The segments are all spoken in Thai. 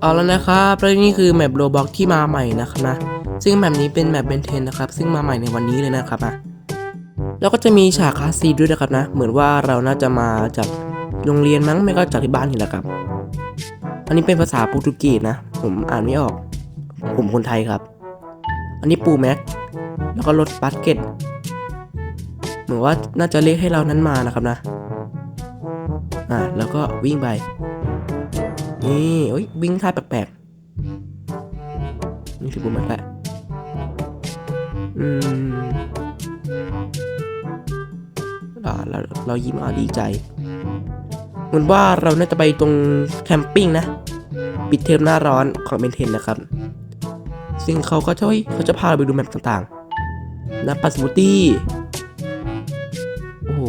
เอาแล้วนะครับแล้วนี่คือแมปโรบอกที่มาใหม่นะครับนะ ซึ่งแมปนี้เป็นแมปเบนเทนนะครับ ซึ่งมาใหม่ในวันนี้เลยนะครับนะแล้วก็จะมีฉากคลาสซีด้วยนะครับนะ เหมือนว่าเราน่าจะมาจากโรงเรียนมั้งไม่ก็จากที่บ้านนี่แหละครับ อันนี้เป็นภาษาโปรตุเกสนะ ผมอ่านไม่ออก ผมคนไทยครับ อันนี้ปูแม็ก แล้วก็รถบัสเก็ต เหมือนว่าน่าจะเรียกให้เรานั้นมานะครับนะ อ่าแล้วก็วิ่งไป นี่โอ้ยวิ่งท่าแปลกๆนี่คือปูแม็กแหละอืมอ่าเราเรายิ้มอ่าดีใจเหมือนว่าเราน่าจะไปตรงแคมปิ้งนะ ปิดเทอมหน้าร้อนของเบนเทนนะครับ ซึ่งเขาก็จะเฮ้ยเขาจะพาเราไปดูแมปต่างๆน้ำปัสสมูตี้โอ้โห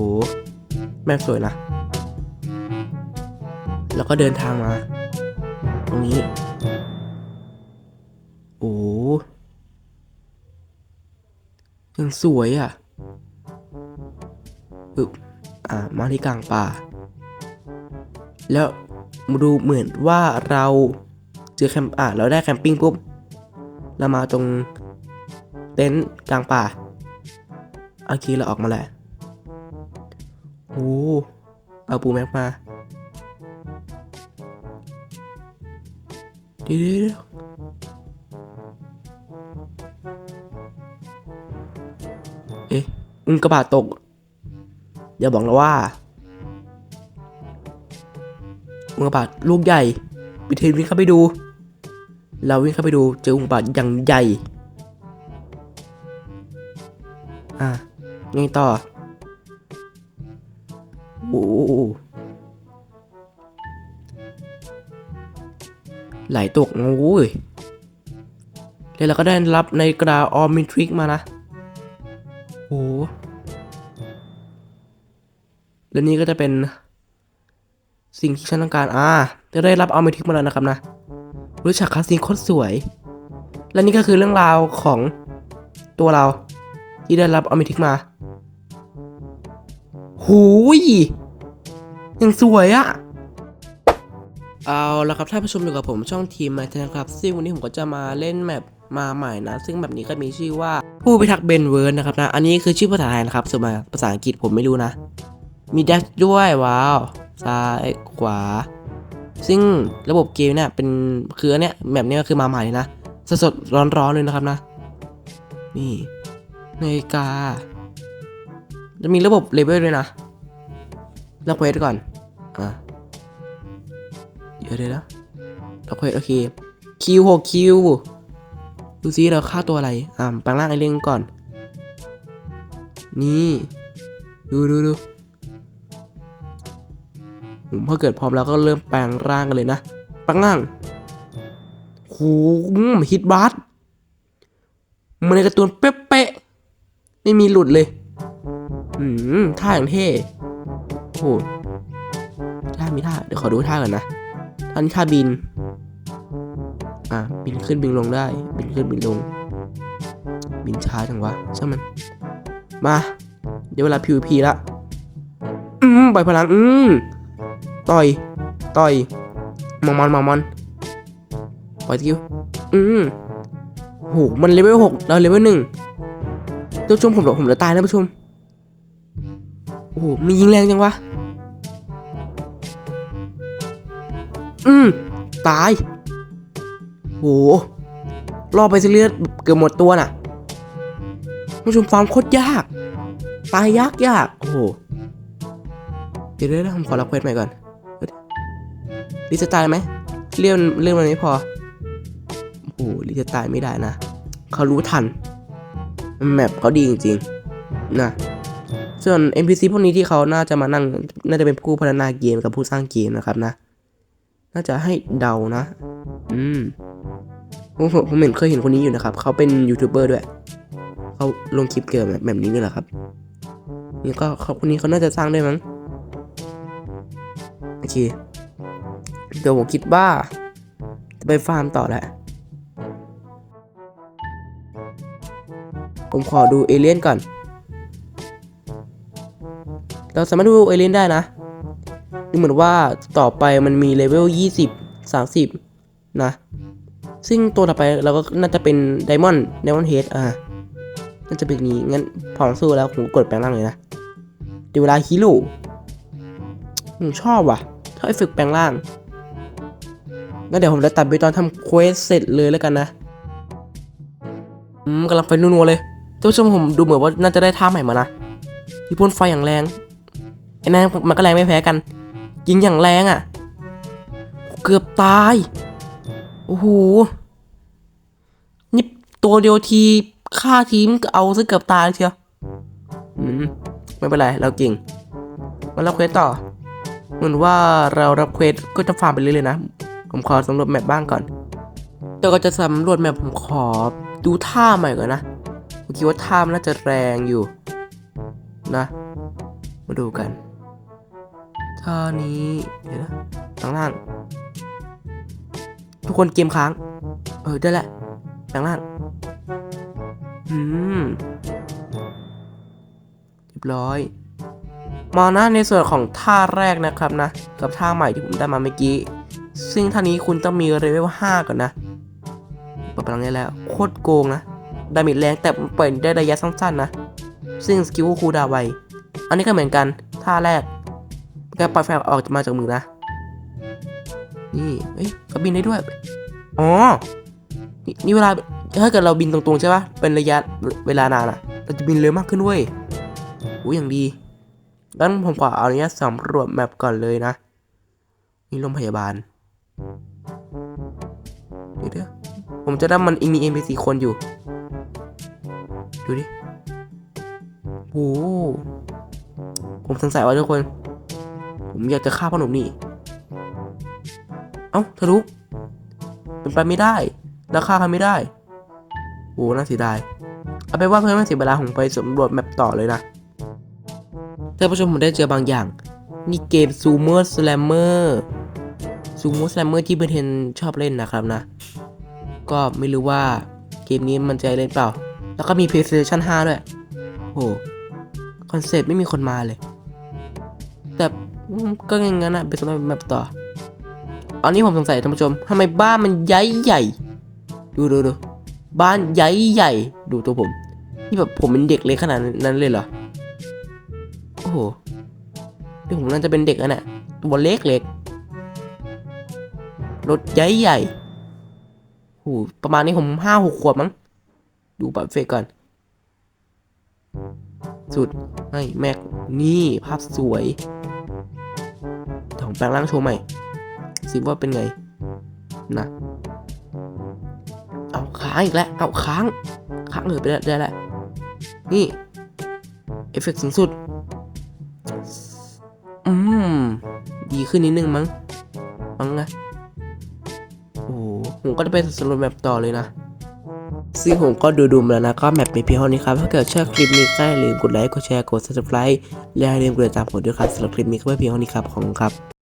แมปสวยนะ แล้วก็เดินทางมา รงนี้ โอ้ยังสวยอะอึบอ่า มาที่กลางป่า แล้วดูเหมือนว่าเราเจอแคมป์อ่าเราได้แคมปิ้งปุ๊บ เรามาตรงเต็นท์กลางป่าโอเคเราออกมาแหละโอ้เอาปูแม็กมา เดี๋ยวเอ๊ะอุงกระบาตตกอย่าบอกนะว่าอุงกาบาตลูกใหญ่ปิเทนวิ่งเข้าไปดู เราวิ่งเข้าไปดูเจออุงกาบาตอย่างใหญ่ อะไงต่อ โอ้ ไหลตกโอ้ยแล้วเราก็ได้รับในกราออมิทริกมานะโอ้โหแล้วนี่ก็จะเป็น สิ่งที่ฉันต้องการ อ่าจะได้รับเอาไปทิกมาแล้วนะครับนะ รู้จักคาสิโคตรสวย และนี่ก็คือเรื่องราวของตัวเรา ที่ได้รับเอาไปทิกมาหูยยังสวยอะ เอาละครับท่านผู้ชมอยู่กับผมช่องทีมไมค์นะครับซึ่งวันนี้ผมก็จะมาเล่นแมปมาใหม่นะ ซึ่งแบบนี้ก็มีชื่อว่าผู้พิทักษ์เบนเวิร์นนะครับนะ อันนี้คือชื่อภาษาไทยนะครับ ส่วนภาษาอังกฤษผมไม่รู้นะ มีแดชด้วยว้าวซ้ายขวา ซึ่งระบบเกมเนี่ยเป็นคืออันเนี้ยแบบนี้ยคือมาใหม่นะ สดสดร้อนร้อนๆเลยนะครับนะ นี่นาฬิกาจะมีระบบเลเวลด้วยนะเราเควสก่อน อะ ดี๋ยวเดี๋ยวนะเราเควสโอเคคิวหกคิวดูซิเราฆ่าตัวอะไร อ่าแปลงร่างไอเล่งก่อน นี่ ดูดูดูผมพอเกิดพร้อมแล้วก็เริ่มแปลงร่างกันเลยนะแปลงร่างโหฮิตบัสมันในการ์ตูนเป๊ะๆไม่มีหลุดเลย อืมท่าอย่างเท่โอ้โหท่ามีท่า เดี๋ยวขอดูท่าก่อนนะ ท่านี้ท่าบิน อะบินขึ้นบินลงได้ บินขึ้นบินลง บินช้าจังวะช่างมัน มา เดี๋ยวเวลา PVP ละ อืมปล่อยพลัง อืมต่อย ต่อยมองมันมองมันปล่อยสกิลอืมโหมันเลเวลหกเราเลเวลหนึ่งท่านผู้ชมผมผมจะตายนะผู้ชม โอ้โหมียิงแรงจังวะ อืม ตาย โหรอไปสิเลือดเกือบหมดตัวน่ะผู้ชมฟาร์มโคตรยาก ตายยากยาก โอ้โห เดี๋ยวเดี๋ยวผมขอรับเควสใหม่ก่อนรีสตาร์ทไหมเรื่องเรื่องมันไม่พอ โอ้โหรีสตาร์ทไม่ได้นะ เขารู้ทัน แมปเขาดีจริงๆ นะส่วน NPC พวกนี้ที่เขาน่าจะมานั่ง น่าจะเป็นผู้พัฒนาเกมกับผู้สร้างเกมนะครับนะ น่าจะให้เดานะ อืมผมผมเห็นเคยเห็นคนนี้อยู่นะครับ เขาเป็นยูทูบเบอร์ด้วย เขาลงคลิปเกี่ยวกับแบบนี้นี่แหละครับ นี่ก็เขาคนนี้เขาน่าจะสร้างด้วยมั้ง โอเค เดี๋ยวผมคิดว่าจะไปฟาร์มต่อแหละ ผมขอดูเอเลี่ยนก่อน เราสามารถดูเอเลี่ยนได้นะ ดูเหมือนว่าต่อไปมันมีเลเวล 20 30 นะ ซึ่งตัวต่อไปเราก็น่าจะเป็นไดมอนด์ไดมอนด์เฮดอ่าน่าจะเป็นงนี้งั้นพอมสู้แล้วผมกดแปลงร่างเลยนะเดี๋ยวเวลาฮีโร่ผมชอบว่ะชอบเอฟเฟกแปลงร่างงั้นเดี๋ยวผมจะตัดไปตอนทำเควสเสร็จเลยแล้วกันนะอืมกำลังไปนัวๆเลยท่านผู้ชมผมดูเหมือนว่าน่าจะได้ท่าใหม่มานะที่พ่นไฟอย่างแรงไอ้นั่นมันก็แรงไม่แพ้กัน ยิงอย่างแรงอะ่ะ เกือบตาย โอ้โห นี่ตัวเดียวทีฆ่าทีมก็เอาซะเกือบตายเชียวอืมไม่เป็นไร เราเก่ง มารับเควสต่อ เหมือนว่าเรารับเควสก็จะฟาร์มไปเรื่อยๆนะ ผมขอสำรวจแมปบ้างก่อนเดี๋ยวก็จะสำรวจแมปผมขอดูท่าใหม่ก่อนนะผมคิดว่าท่ามันน่าจะแรงอยู่ นะ มาดูกัน ท่านี้เดี๋ยวนะข้างล่าง ทุกคนเกมค้าง เออได้แหละข้างล่างอืมเรียบร้อยมานะในส่วนของท่าแรกนะครับนะ กับท่าใหม่ที่ผมได้มาเมื่อกี้ ซึ่งท่านี้คุณต้องมีเลเวล5ก่อนนะเปิดพลังได้แล้ว โคตรโกงนะ ดาเมจแรงแต่เปิดได้ระยะสั้นๆนะ ซึ่งสกิลคูลดาวน์ไว อันนี้ก็เหมือนกัน ท่าแรก แกปล่อยไฟออกมาจากมือนะ นี่ เอ้ยก็บินได้ด้วย อ๋อ นี่เวลา ถ้าเกิดเราบินตรงๆใช่ปะเป็นระยะเวลานานอะเราจะบินเร็วมากขึ้นเว้ยโอ้ยอย่างดี งั้นผมขอเอาเนี้ยสำรวจแมปก่อนเลยนะ นี่โรงพยาบาล เดี๋ยวเดี๋ยวผมจะได้มันมี NPC คนอยู่ ดูดิโอ้ผมสงสัยว่าทุกคน ผมอยากจะฆ่าพ่อหนุ่มนี่ เอ้าทะลุเป็นไปไม่ได้ แล้วฆ่าเขาไม่ได้โอ้น่าเสียดาย เอาไปนว่าเพื่อนไม่เสียเวลาผมไปสำรวจแมปต่อเลยนะท่านผู้ชมผมได้เจอบางอย่าง นี่เกม Sumo Slammer Sumo Slammer ที่เบนเทนชอบเล่นนะครับนะ ก็ไม่รู้ว่าเกมนี้มันจะเล่นเปล่า แล้วก็มี PlayStation 5 ด้วย โอ้คอนเซ็ปต์ไม่มีคนมาเลย แต่ ก็งั้นนะไปสำรวจแมปต่อ อันนี้ผมสงสัยท่านผู้ชมทำไมบ้านมันใหญ่ใหญ่ ดูดูดูบ้านใหญ่ใหญ่ ดูตัวผม นี่แบบผมเป็นเด็กเลยขนาดนั้นเลยเหรอ โอ้โหนี่ผมน่าจะเป็นเด็กอะเนี่ยตัวเล็กเล็กรถใหญ่ใหญ่โอ้โหประมาณนี้ผมห้าหกขวบมั้ง ดูบัตรเฟกก่อน สุด ให้แม็ก นี่ภาพสวย ของแปลงร่างโชว์ใหม่สิว่าเป็นไงนะเอาค้างอีกแล้วเอาค้างค้างเลยไปได้ได้แหละนี่เอฟเฟกต์สูงสุดอืมดีขึ้นนิดนึงมั้งมั้งนะโอ้โหผมก็จะไปสำรวจแมปต่อเลยนะซึ่งผมก็ดูดูมาแล้วนะ ก็แมปมีเพียงเท่านี้ครับ ถ้าเกิดชอบคลิปนี้ก็อย่าลืมกดไลค์ กดแชร์ กด subscribe และอย่าลืมกดติดตามผมด้วยครับสำหรับคลิปนี้ก็เพียงเท่านี้ครับ ขอบคุณครับ